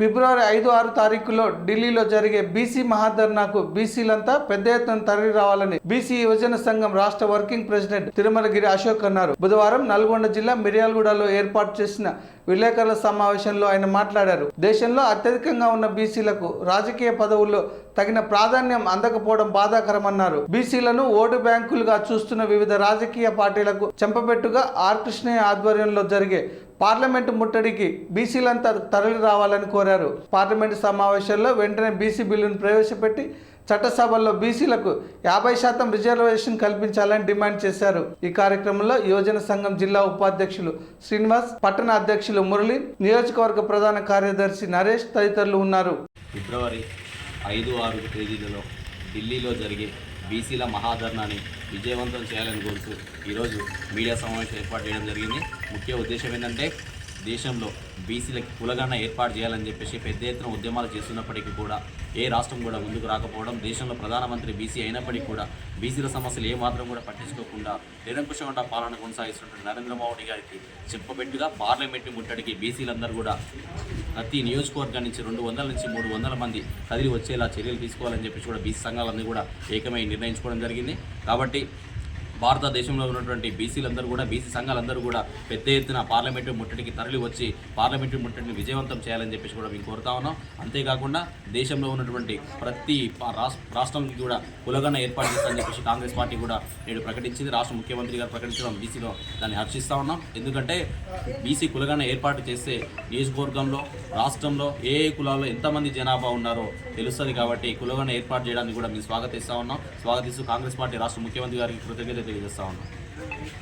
ఫిబ్రవరి ఐదు ఆరు తారీఖులో ఢిల్లీలో జరిగే బీసీ మహాధర్నాకు బీసీలంతా పెద్ద ఎత్తున తరలి రావాలని బీసీ యువజన సంఘం రాష్ట్ర వర్కింగ్ ప్రెసిడెంట్ తిరుమలగిరి అశోక్ అన్నారు. బుధవారం నల్గొండ జిల్లా మిర్యాలగూడలో ఏర్పాటు చేసిన విలేకరుల సమావేశంలో ఆయన మాట్లాడారు. దేశంలో అత్యధికంగా ఉన్న బీసీలకు రాజకీయ పదవుల్లో తగిన ప్రాధాన్యం అందకపోవడం బాధాకరమన్నారు. బీసీలను ఓటు బ్యాంకులుగా చూస్తున్న వివిధ రాజకీయ పార్టీలకు చెంపపెట్టుగా ఆర్ కృష్ణయ్య ఆధ్వర్యంలో జరిగే పార్లమెంటు ముట్టడికి బీసీలంతా తరలి రావాలని కోరారు. పార్లమెంటు సమావేశంలో వెంటనే బీసీ బిల్లును ప్రవేశపెట్టి చట్టసభల్లో బీసీలకు యాభై శాతం రిజర్వేషన్ కల్పించాలని డిమాండ్ చేశారు. ఈ కార్యక్రమంలో యువజన సంఘం జిల్లా ఉపాధ్యక్షులు శ్రీనివాస్ పట్టణ అధ్యక్షులు మురళి నియోజకవర్గ ప్రధాన కార్యదర్శి నరేష్ తదితరులు ఉన్నారు. ఫిబ్రవరి ఐదు ఆరు తేదీలలో ఢిల్లీలో జరిగే బీసీల మహాధర్నాని విజయవంతం చేయాలని కోరుతూ ఈరోజు మీడియా సమావేశం ఏర్పాటు చేయడం జరిగింది. ముఖ్య ఉద్దేశం ఏంటంటే దేశంలో బీసీలకి కులగణ ఏర్పాటు చేయాలని చెప్పేసి పెద్ద ఎత్తున ఉద్యమాలు చేస్తున్నప్పటికీ కూడా ఏ రాష్ట్రం కూడా ముందుకు రాకపోవడం దేశంలో ప్రధానమంత్రి బీసీ అయినప్పటికీ కూడా బీసీల సమస్యలు ఏమాత్రం కూడా పట్టించుకోకుండా నిరంకుశంగా పాలన కొనసాగిస్తున్నటువంటి నరేంద్ర మోడీ గారికి చెప్పబెట్టుగా పార్లమెంటు ముట్టడికి బీసీలందరూ కూడా ప్రతి నియోజకవర్గం నుంచి రెండు వందల నుంచి మూడు వందల మంది కదిలి వచ్చేలా చర్యలు తీసుకోవాలని చెప్పేసి కూడా బీసీ సంఘాలన్నీ కూడా ఏకమై నిర్ణయించుకోవడం జరిగింది. కాబట్టి భారతదేశంలో ఉన్నటువంటి బీసీలందరూ కూడా బీసీ సంఘాలందరూ కూడా పెద్ద ఎత్తున పార్లమెంటు ముట్టడికి తరలి వచ్చి పార్లమెంటు ముట్టడిని విజయవంతం చేయాలని చెప్పేసి కూడా మేము కోరుతా ఉన్నాం. అంతేకాకుండా దేశంలో ఉన్నటువంటి ప్రతి రాష్ట్ర రాష్ట్రానికి కూడా కులగన్న ఏర్పాటు చేస్తామని చెప్పేసి కాంగ్రెస్ పార్టీ కూడా నేడు ప్రకటించింది. రాష్ట్ర ముఖ్యమంత్రి గారు ప్రకటించడం బీసీలో దాన్ని హర్షిస్తూ ఉన్నాం. ఎందుకంటే బీసీ కులగన్న ఏర్పాటు చేస్తే నియోజకవర్గంలో రాష్ట్రంలో ఏ ఏ కులాల్లో ఎంతమంది జనాభా ఉన్నారో తెలుస్తుంది కాబట్టి కులగన్న ఏర్పాటు చేయడానికి కూడా మేము స్వాగతిస్తా ఉన్నాం. స్వాగతిస్తూ కాంగ్రెస్ పార్టీ రాష్ట్ర ముఖ్యమంత్రి గారికి కృతజ్ఞత తెలియజేస్తా ఉన్నాం